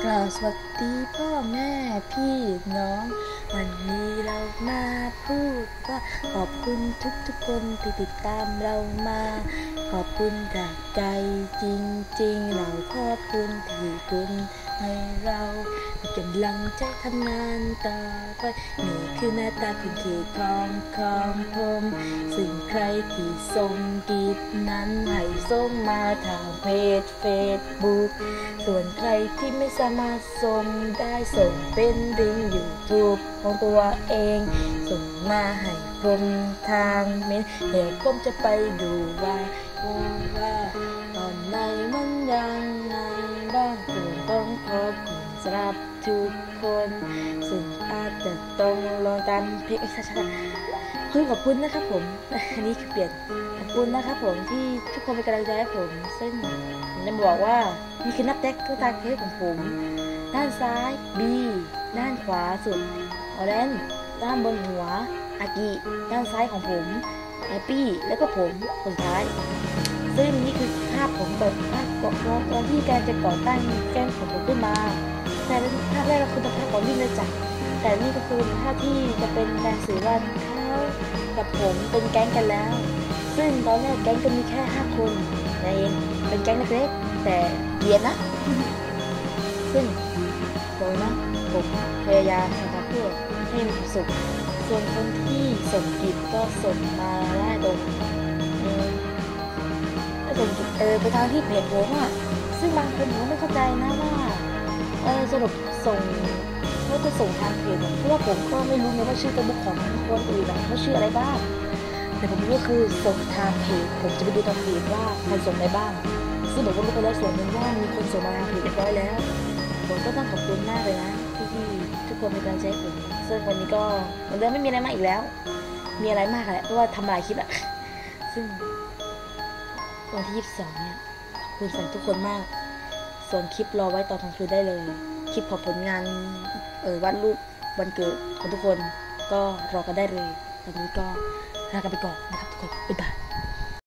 กล่าวสวัสดีพ่อแม่พี่น้อง วันนี้เรามาพูดว่าขอบคุณทุกทุกคนที่ติดตามเรามา ขอบคุณจากใจจริงๆ เราขอบคุณที่คุณ ให้เรามีกำลังใจทำงานต่อไปนี่คือหน้าตาคุณที่ของของผมสิ่งใครที่ส่งกีดนั้นให้ส่งมาทางเพจเฟซบุ๊กส่วนใครที่ไม่สามารถส่งได้ส่งเป็นลิงยูทูบของตัวเอง ส่งมาให้ผมทางเมนเดี๋ยวผมจะไปดูว่าว่าตอนไหนมันยัง บคุณสำหรับทุกคนซึ่งอาจจะต้องลองตามเพลงช้าๆคือขอบคุณนะครับผม อันนี้คือเปลี่ยนขอบคุณนะครับผมที่ทุกคนเป็นกำลังใจให้ผม ซึ่งผมจะบอกว่านี่คือนับแท็กทุกทางเพจของผม ด้านซ้าย B ด้านขวาสุดออเรนด้านบนหัว อากิ ด้านซ้ายของผมแอปปี้ แล้วก็ผมคนสุดท้าย ซึ่งนี่คือภาพผมตอนภา พก่อนตอนที่การจะก่อตั้งแก๊งของผมขึ้นมาแต่ภาพแรกก็คือภาพของวิ่งเลยจักรแต่นี่ก็คือภาพที่จะเป็นการสื่อว่าเขากับผมเป็นแก๊งกันแล้ว ซึ่งตอนแรกแก๊งก็มีแค่ห้าคนนั่นเองเป็นแก๊งเล็กๆแต่เยียนนะ ซึ่งผมนะผมพยายามทำเพื่อให้มีความสุขส่วนคนที่ส่งกิจก็ส่งมาได้ตรง ส่งเออไปทางที่เพจผมอะซึ่งบางคนผมก็ไม่เข้าใจนะว่าเออสรุปส่งว่าจะส่งทางเพจเพราะว่าผมก็ไม่รู้ไงว่าชื่อเฟซบุ๊กของคนอื่นอะเขาชื่ออะไรบ้างแต่ผมรู้ก็คือส่งทางเพจผมจะไปดูทางเพจว่าใครส่งอะไรบ้าง ซึ่งผมก็รู้ไปแล้วส่วนหนึ่งว่ามีคนส่งมาทางเพจเรียบร้อยแล้วผมก็ต้องขอบคุณมากเลยนะที่ที่ทุกคนเป็นกำลังใจผมซึ่งวันนี้ก็เหมือนเดิมไม่มีอะไรมากอีกแล้ว มีอะไรมากแหละเพราะว่าทำลายคลิปอะซึ่ง วันที่ 22 เนี่ยคุณแฟนทุกคนมาก ส่วนคลิปรอไว้ตอนกลางคืนได้เลย คลิปของผลงานเออวาดรูปวันเกิดของทุกคนก็รอกันได้เลยตอนนี้ก็ลากันไปก่อนนะครับทุกคนบ๊ายบาย